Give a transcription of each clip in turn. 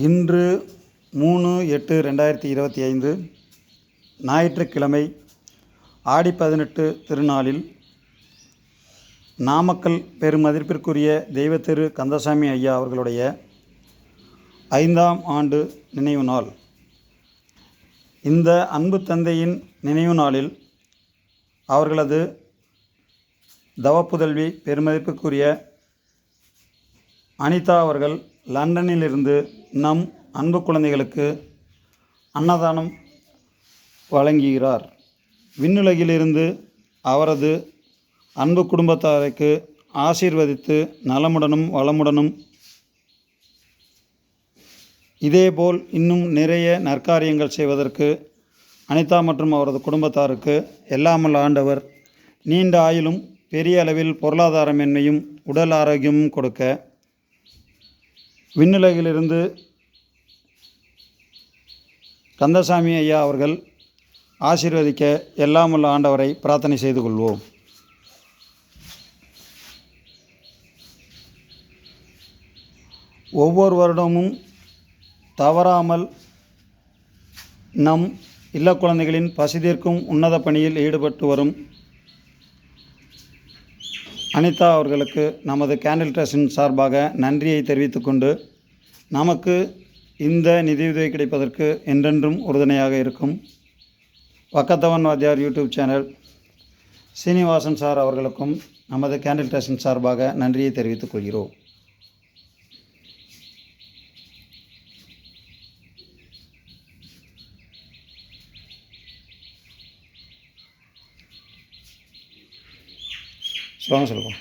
இன்று மூணு எட்டு ரெண்டாயிரத்தி இருபத்தி ஐந்து ஞாயிற்றுக்கிழமை ஆடி பதினெட்டு திருநாளில் நாமக்கல் பெருமதிப்பிற்குரிய தெய்வத்திரு கந்தசாமி ஐயா அவர்களுடைய ஐந்தாம் ஆண்டு நினைவு நாள். இந்த அன்பு தந்தையின் நினைவு நாளில் அவர்களது தவப்புதல்வி பெருமதிப்புக்குரிய அனிதா அவர்கள் லண்டனிலிருந்து நம் அன்பு குழந்தைகளுக்கு அன்னதானம் வழங்குகிறார். விண்ணுலகிலிருந்து அவரது அன்பு குடும்பத்தாருக்கு ஆசீர்வதித்து நலமுடனும் வளமுடனும். இதேபோல் இன்னும் நிறைய நற்காரியங்கள் செய்வதற்கு அனிதா மற்றும் அவரது குடும்பத்தாருக்கு எல்லாமல் ஆண்டவர் நீண்ட ஆயுளும் பெரிய அளவில் பொருளாதார மேன்மையும் உடல் ஆரோக்கியமும் கொடுக்க விண்ணுலகிலிருந்து கந்தசாமி ஐயா அவர்கள் ஆசீர்வதிக்க எல்லாமுள்ள ஆண்டவரை பிரார்த்தனை செய்து கொள்வோம். ஒவ்வொரு வருடமும் தவறாமல் நம் இல்ல குழந்தைகளின் பசிதீர்க்கும் உன்னத பணியில் ஈடுபட்டு வரும் அனிதா அவர்களுக்கு நமது கேண்டில் ட்ரஸ்டின் சார்பாக நன்றியை தெரிவித்துக்கொண்டு நமக்கு இந்த நிதியுதவி கிடைப்பதற்கு என்றென்றும் உறுதுணையாக இருக்கும் வக்கத்தவன் வாத்தியார் யூடியூப் சேனல் சீனிவாசன் சார் அவர்களுக்கும் நமது கேண்டில் ட்ரஸ்டின் சார்பாக நன்றியை தெரிவித்துக் கொள்கிறோம். ஸ்லோகம் சொல்லுவோம்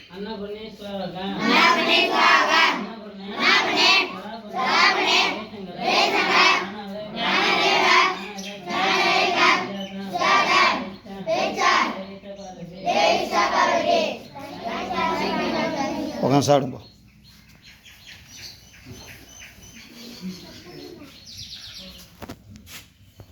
உட்காந்து சாப்பிடுங்க.